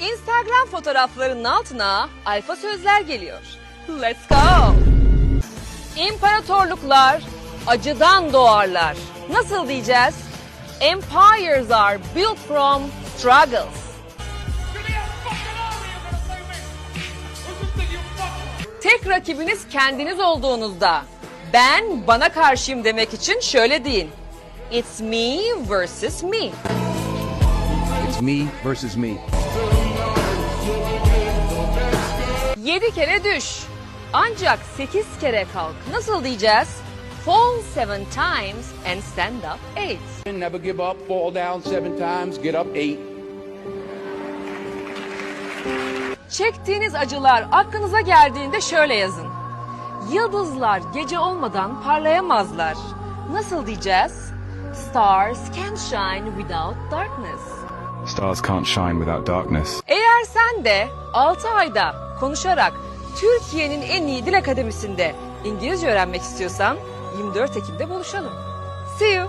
Instagram fotoğraflarının altına alfa sözler geliyor. Let's go! İmparatorluklar acıdan doğarlar. Nasıl diyeceğiz? Empires are built from struggles. Tek rakibiniz kendiniz olduğunuzda ben bana karşıyım demek için şöyle deyin. It's me versus me. It's me versus me. Yedi kere düş. Ancak sekiz kere kalk. Nasıl diyeceğiz? Fall seven times and stand up eight. Never give up, fall down seven times, get up eight. Çektiğiniz acılar aklınıza geldiğinde şöyle yazın. Yıldızlar gece olmadan parlayamazlar. Nasıl diyeceğiz? Stars can shine without darkness. Stars can't shine without darkness. Eğer sen de 6 ayda konuşarak Türkiye'nin en iyi dil akademisinde İngilizce öğrenmek istiyorsan 24 Ekim'de buluşalım. See you.